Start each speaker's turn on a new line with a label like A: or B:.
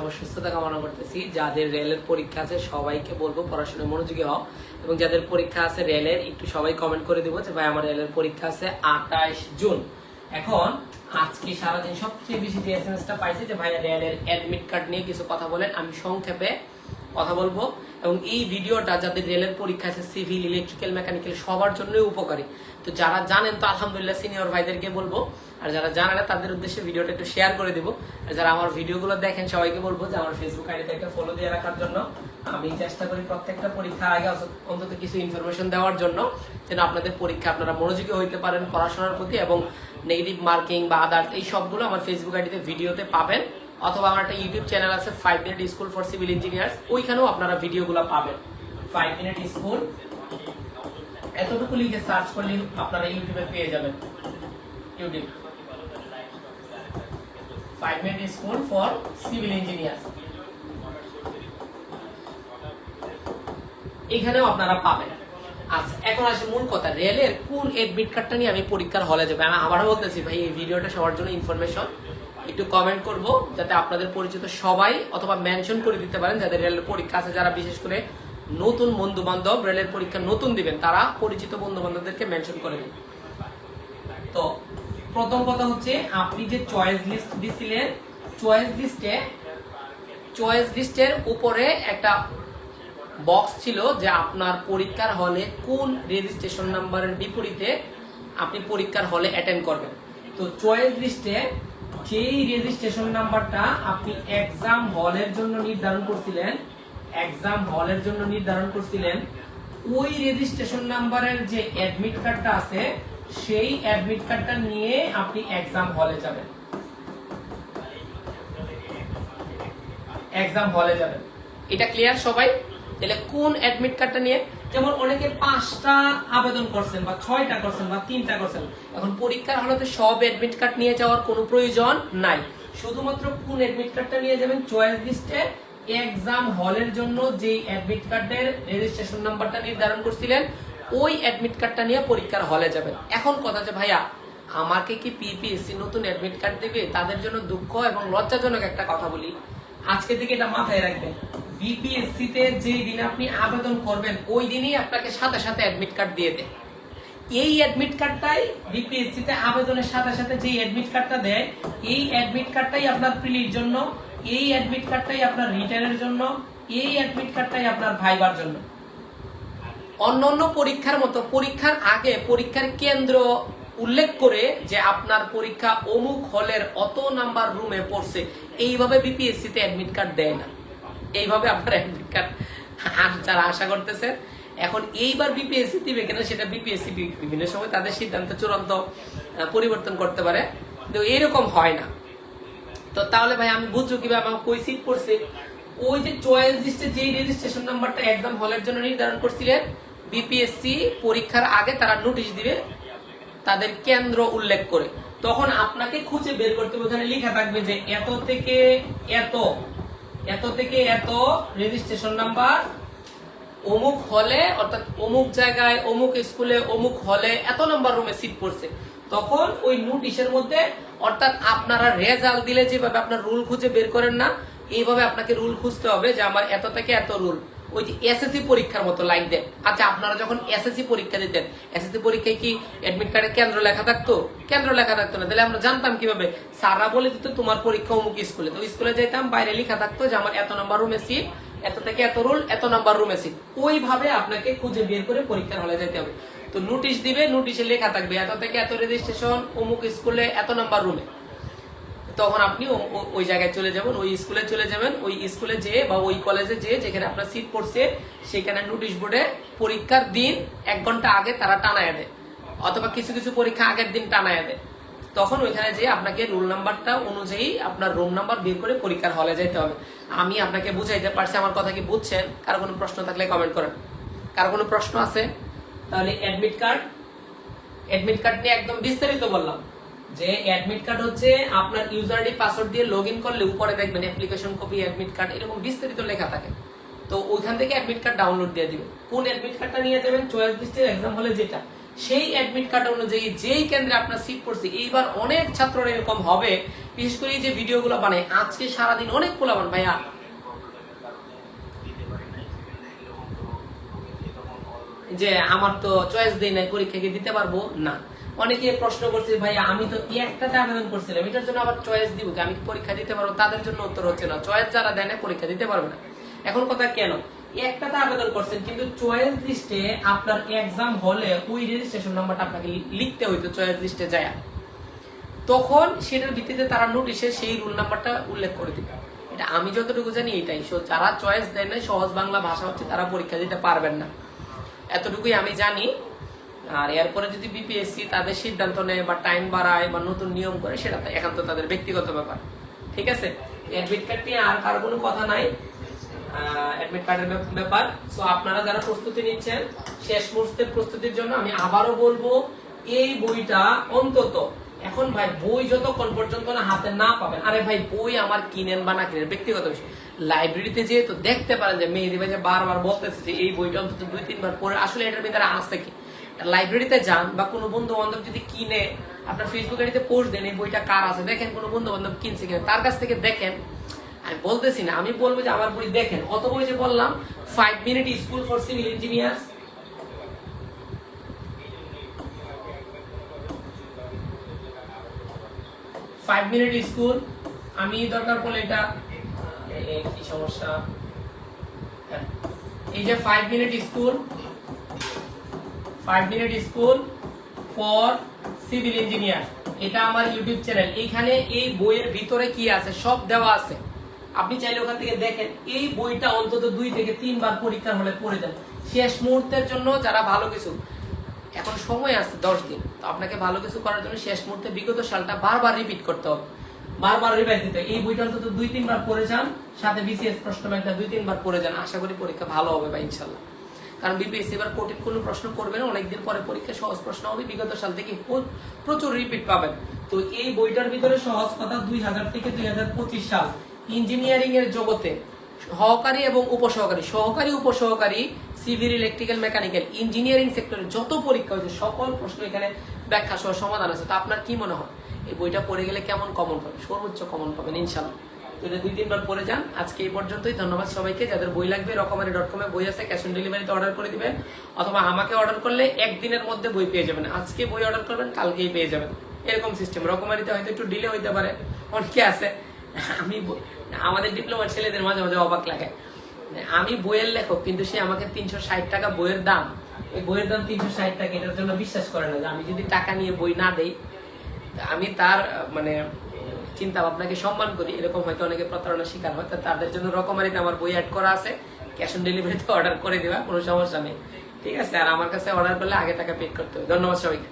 A: সবার সুস্থতা কামনা করতেছি। যাদের রেলের পরীক্ষা আছে, সবাইকে বলব পড়াশোনায় মনোযোগী হও। এবং যাদের পরীক্ষা আছে রেলের, একটু সবাই কমেন্ট করে দিব যে, ভাই, আমার রেলের পরীক্ষা আছে আঠাশ জুন। এখন, আজকে সারাদিন সবচেয়ে বেশি যে এস এম এসটা পাইছি যে, ভাইয়া, রেলের অ্যাডমিট কার্ড নিয়ে কিছু কথা বলেন, আমি সংক্ষেপে কথা বলব। এবং এই ভিডিওটা যাদের রেলের পরীক্ষা আছে সিভিল ইলেকট্রিক্যাল মেকানিক্যাল সবার জন্যই উপকারী। তো যারা জানেন, তো আলহামদুলিল্লাহ সিনিয়র ভাইদেরকে বলব। আর যারা জানে না, তাদের উদ্দেশ্যে ভিডিওটা একটু শেয়ার করে দেবো। আর যারা আমার ভিডিওগুলো দেখেন, সবাইকে বলব যে আমার ফেসবুক আইডিতে একটা ফলো দিয়ে রাখার জন্য। আমি চেষ্টা করি প্রত্যেকটা পরীক্ষার আগে অন্তত কিছু ইনফরমেশন দেওয়ার জন্য, যেন আপনাদের পরীক্ষা আপনারা মনোযোগী হইতে পারেন পড়াশোনার প্রতি এবং নেগেটিভ মার্কিং বা আদার্স এই সবগুলো আমার ফেসবুক আইডিতে ভিডিওতে পাবেন। অথবা আমার একটা ইউটিউব চ্যানেল আছে five minute school for civil engineers ওইখানেও আপনারা ভিডিওগুলো পাবেন। ফাইভ মিনিট স্কুল এতটুকু লিখে সার্চ করলে আপনারা ইউটিউবে পেয়ে যাবেন। YouTube five minute school for civil engineers এখানেও আপনারা পাবেন। আচ্ছা এখন আসে মূল কথা। রেলের কোন এডমিট কার্ডটা নিয়ে আমি পরীক্ষার হলে যাব? আমি আবারও বলতেছি, ভাই, এই ভিডিওটা সবার জন্য ইনফরমেশন একটু কমেন্ট করব, যাতে আপনাদের পরিচিত সবাই অথবা মেনশন করে দিতে পারেন, যাদের রেলের পরীক্ষা আছে, যারা বিশেষ করে নতুন বন্ধু বান্ধব রেলের পরীক্ষা নতুন দিবেন, তারা পরিচিত বন্ধু বান্ধবদেরকে মেনশন করে দিন। তো, প্রথম কথা হচ্ছে, আপনি যে চয়েস লিস্ট দিছিলেন চয়েস লিস্টে চয়েস লিস্টের উপরে একটা বক্স ছিল যে আপনার পরীক্ষার হলে কোন রেজিস্ট্রেশন নাম্বারের বিপরীতে আপনি পরীক্ষার হলে অ্যাটেন্ড করবেন। তো চয়েস লিস্টে যেই রেজিস্ট্রেশন নাম্বারটা আপনি এক্সাম হলের জন্য নির্ধারণ করছিলেন এক্সাম হলের জন্য নির্ধারণ করছিলেন, ওই রেজিস্ট্রেশন নাম্বারের যে অ্যাডমিট কার্ডটা আছে, সেই অ্যাডমিট কার্ডটা নিয়ে আপনি এক্সাম হলে যাবেন। এক্সাম হলে যাবেন। এটা ক্লিয়ার সবাই? তাহলে কোন অ্যাডমিট কার্ডটা নিয়ে? যেমন অনেকে পাঁচটা আবেদন করছেন বা ছয়টা করছেন বা তিনটা করছেন, এখন পরীক্ষার হলতে সব অ্যাডমিট কার্ড নিয়ে যাওয়ার কোনো প্রয়োজন নাই। শুধুমাত্র কোন অ্যাডমিট কার্ডটা নিয়ে যাবেন? চয়েস লিস্টে এক্সাম হলের জন্য যে অ্যাডমিট কার্ডের রেজিস্ট্রেশন নাম্বারটা নির্ধারণ করছিলেন, ওই অ্যাডমিট কার্ডটা নিয়ে পরীক্ষার হলে যাবেন। এখন কথা যে, ভাইয়া, আমাকে কি পিপিএসসি নতুন অ্যাডমিট কার্ড দেবে? তাদের জন্য দুঃখ এবং লজ্জাজনক একটা কথা বলি। আজকে থেকে এটা মাথায় রাখবেন। বিপিএসসি তে যেই দিন আপনি আবেদন করবেন, ওই দিনই আপনাকে সাথে সাথে অ্যাডমিট কার্ড দিয়ে দেয়। এই অ্যাডমিট কার্ডটাই বিপিএসসি তে আবেদনের সাথে সাথে যে অ্যাডমিট কার্ডটা দেয়, এই অ্যাডমিট কার্ডটাই আপনার প্রিলির জন্য, এই অ্যাডমিট কার্ডটাই আপনার রিটার্নের জন্য, এই অ্যাডমিট কার্ডটাই আপনার ভাইবার জন্য। অন্য অন্য পরীক্ষার মতো, পরীক্ষার আগে পরীক্ষার কেন্দ্র উল্লেখ করে যে আপনার পরীক্ষা অমুক হলের অত নাম্বার রুমে পড়ছে, এইভাবে বিপিএসসি তে অ্যাডমিট কার্ড দেয় না। এইভাবে আপনার কার্ড যারা আশা করতেছেন এখন এইবার বিপিএসসি দিবে কিনা সেটা বিপিএসসি বিভিন্ন সময় তাদের সিদ্ধান্ত চূড়ান্ত পরিবর্তন করতে পারে। কিন্তু এরকম হয় না। তো তাহলে ভাই, আমি বুঝব কীভাবে আমার কই সিট পড়ছে? ওই যে চয়েস লিস্টে যে রেজিস্ট্রেশন নাম্বারটা এক্সাম হলের জন্য নির্ধারণ করছিলেন বিপিএসসি পরীক্ষার আগে তারা নোটিশ দিবে, তাদের কেন্দ্র উল্লেখ করে। তখন আপনাকে খুঁজে বের করতে ওখানে লেখা থাকবে যে এত থেকে এত এত থেকে এত রেজিস্ট্রেশন নাম্বার অমুক হলে অর্থাৎ অমুক জায়গায়, অমুক স্কুলে অমুক হলে এত নাম্বার রুমে সিট পড়ছে। তখন ওই নোটিশের মধ্যে, অর্থাৎ আপনারা রেজাল্ট দিলে যেভাবে আপনার রুল খুঁজে বের করেন না, এইভাবে আপনাকে রুল খুঁজতে হবে যে আমার এত থেকে এত রুল ওই যে এসএসসি পরীক্ষার মতো লাইক দেন। আচ্ছা আপনারা যখন এসএসসি পরীক্ষা দিতেন এসএসসি পরীক্ষায় কি অ্যাডমিট কার্ডে কেন্দ্র লেখা থাকতো? কেন্দ্র লেখা থাকতো না। তাহলে আমরা জানতাম কীভাবে? সারা বলে দিত, তোমার পরীক্ষা অমুক স্কুলে। তো স্কুলে যেতাম বাইরে লেখা থাকতো যে, আমার এত নাম্বার রুমে সিট এত থেকে এত রুল এত নাম্বার রুমে সিট ওইভাবে আপনাকে খুঁজে বের করে পরীক্ষার হলে যেতে হবে। তো নোটিশ দিবে নোটিশে লেখা থাকবে, এত থেকে এত রেজিস্ট্রেশন অমুক স্কুলে এত নাম্বার রুমে তখন আপনি ওই জায়গায় চলে যাবেন, ওই স্কুলে চলে যাবেন। ওই স্কুলে যেয়ে বা ওই কলেজে যেয়ে যেখানে আপনার সিট পড়ছে, সেখানে নোটিশ বোর্ডে পরীক্ষার দিন এক ঘণ্টা আগে তারা টানায় দেয়, অথবা কিছু কিছু পরীক্ষা আগের দিন টানায় দেয়। তখন ওইখানে যেয়ে আপনাকে রোল নাম্বারটা অনুযায়ী আপনার রুম নাম্বার বের করে পরীক্ষার হলে যেতে হবে। আমি আপনাকে বুঝাইতে পারছি, আমার কথা কি বুঝছেন? কারও কোনো প্রশ্ন থাকলে কমেন্ট করেন। কারও কোনো প্রশ্ন আছে? তাহলে অ্যাডমিট কার্ড অ্যাডমিট কার্ড নিয়ে একদম বিস্তারিত বললাম। যে অ্যাডমিট কার্ড হচ্ছে আপনার ইউজার আইডি পাসওয়ার্ড দিয়ে লগ করলে উপরে দেখবেন অ্যাপ্লিকেশন কপি অ্যাডমিট কার্ড এরকম বিস্তারিত লেখা থাকে। তো ওইখান থেকে অ্যাডমিট কার্ড ডাউনলোড দিয়ে দিবেন। কোন অ্যাডমিট কার্ডটা নিয়ে যাবেন? চয়েস লিস্টের এক্সাম হলে যেটা। সেই অ্যাডমিট কার্ড অনুযায়ী যেই কেন্দ্রে আপনার সিট পড়ছে, এইবার অনেক ছাত্ররা এরকম হবে। বিশেষ করে এই যে ভিডিওগুলো বানায়, আজকে সারাদিন অনেক পোলাবান ভাইয়া। যে আমার তো চয়েস দেই নাই, পরীক্ষা কি দিতে পারব? না। অনেকে প্রশ্ন করছে, ভাই, আমি তো একটাতে আবেদন করছিলাম, এটার জন্য আবার চয়েস দিব আমি কি পরীক্ষা দিতে পারব? তাদের জন্য উত্তর হচ্ছে না। চয়েস যারা দেয় পরীক্ষা দিতে পারবে না। এখন কথা কেন? একটাতে আবেদন করছেন, কিন্তু চয়েস লিস্টে আপনার এক্সাম হলে ওই রেজিস্ট্রেশন নাম্বারটা আপনাকে লিখতে হইতো চয়েস লিস্টে যায়। তখন সেটার ভিত্তিতে তারা নোটিশে সেই রুল নাম্বারটা উল্লেখ করে দিবে। এটা আমি যতটুকু জানি এটাই। যারা চয়েস দেয় না সহজ বাংলা ভাষা হচ্ছে, তারা পরীক্ষা দিতে পারবেন না। এতটুকুই আমি জানি। আর এরপরে যদি বিপিএসসি তাদের সিদ্ধান্ত নেয় বা টাইম বাড়ায় বা নতুন নিয়ম করে, সেটা একান্ত তাদের ব্যক্তিগত ব্যাপার। ঠিক আছে? অ্যাডমিট কার্ড নিয়ে আর কারও কোনো কথা নাই। অ্যাডমিট কার্ডের ব্যাপার। সো আপনারা যারা প্রস্তুতি নিচ্ছেন, শেষ মুহূর্তের প্রস্তুতির জন্য আমি আবারও বলব, এই বইটা অন্তত এখন ভাই বই যতক্ষণ পর্যন্ত না হাতে না পাবেন, আরে ভাই বই আমার কিনেন বা না কিনেন, ব্যক্তিগত বিষয়। লাইব্রেরিতে যেহেতু দেখতে পারেন যে মেহেদি ভাই যে বারবার বলতেছে যে এই বইটা অন্তত দুই, তিনবার পরে আসলে এটার ভিতরে আছে কি? লাইব্রেরিতে যান বা কোনো বন্ধু বান্ধব যদি কিনে, আপনার ফেসবুক আইডিতে পোস্ট দেন এই বইটা কার আছে, দেখেন কোনো বন্ধু বান্ধব কিনছে কিনা, তার কাছ থেকে দেখেন। আমি বলতেছি না, আমি বলব যে আমার বই দেখেন অত বই যে বললাম five minute school for civil engineers five minute school আমি দরকার পড়লে এটা কি সমস্যা? হ্যাঁ। এই যে five minute school five minute school for civil engineer এটা আমার ইউটিউব চ্যানেল এইখানে এই বইয়ের ভিতরে কি আছে? সব দেওয়া আছে। আপনি চাইলে ওখান থেকে দেখেন, এই বইটা অন্তত দুই থেকে তিনবার পরীক্ষার হলে পড়ে যান শেষ মুহূর্তের জন্য যারা ভালো কিছু এখন সময় আছে দশ দিন। তো আপনাকে ভালো কিছু করার জন্য শেষ মুহূর্তে বিগত সালটা বারবার রিপিট করতে হবে। বারবার রিভাইজ দিতে এই বইটা অন্তত দুই, তিনবার পড়ে যান, সাথে বিসিএস প্রশ্ন ব্যাংকটা দুই, তিনবার পড়ে যান। আশা করি পরীক্ষা ভালো হবে বা ইনশাল্লাহ। কারণ বিপিএসসি এবার কঠিন কোনো প্রশ্ন করবে না, অনেকদিন পরে পরীক্ষা সহজ প্রশ্ন হবে। বিগত সাল থেকে প্রচুর রিপিট পাবেন। তো এই বইটার ভিতরে সহজ কথা দুই হাজার থেকে দুই হাজার পঁচিশ সাল। ইঞ্জিনিয়ারিং এর জগতে সহকারী এবং উপসহকারী, সহকারী, উপসহকারী সিভিল ইলেকট্রিক্যাল মেকানিক্যাল ইঞ্জিনিয়ারিং সেক্টরে যত পরীক্ষা হয়েছে, সকল প্রশ্ন এখানে ব্যাখ্যা সহ সমাধান আছে তো আপনার কি মনে হয়? এই বইটা পড়ে গেলে কেমন কমন পাবেন? সর্বোচ্চ কমন পাবেন ইনশাল্লাহ তো এটা দুই, তিনবার পড়ে যান, আজকে এই পর্যন্তই। ধন্যবাদ সবাইকে। যাদের বই লাগবে, রকমারি ডট কমে বই আছে ক্যাশ অন ডেলিভারিতে অর্ডার করে দিবেন। অথবা আমাকে অর্ডার করলে একদিনের মধ্যে বই পেয়ে যাবেন। আজকে বই অর্ডার করবেন, কালকেই পেয়ে যাবেন। এরকম সিস্টেম রকমারিতে হয়তো একটু ডিলে হইতে পারে। অনেকে আছে, আমি আমাদের ডিপ্লোমা ছেলেদের মাঝে মাঝে অবাক লাগে। আমি বইয়ের লেখক, কিন্তু সে আমাকে তিনশো ষাট টাকা বইয়ের দাম, এই বইয়ের দাম তিনশো ষাট টাকা, এটার জন্য বিশ্বাস করে না যে আমি যদি টাকা নিয়ে বই না দেই, আমি তার মানে চিন্তা ভাবনাকে সম্মান করি। এরকম হয়তো অনেকে প্রতারণার শিকার হয় তাদের জন্য রকমারিতে আমার বই অ্যাড করা আছে। ক্যাশ অন ডেলিভারিতে অর্ডার করে দেওয়া কোনো সমস্যা নেই। ঠিক আছে, আর আমার কাছে অর্ডার করলে আগে টাকা পে করতে হবে। ধন্যবাদ সবাইকে।